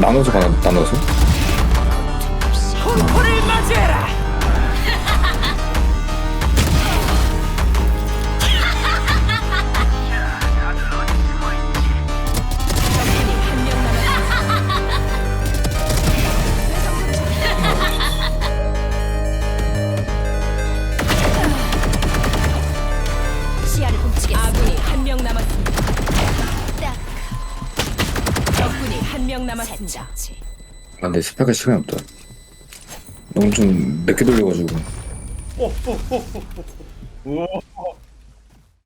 나눠서 가나 나눠서? 공 한 명 남았습니다. 아 근데 스펙할 시간이 없다. 너무 좀 늦게 돌려가지고. 오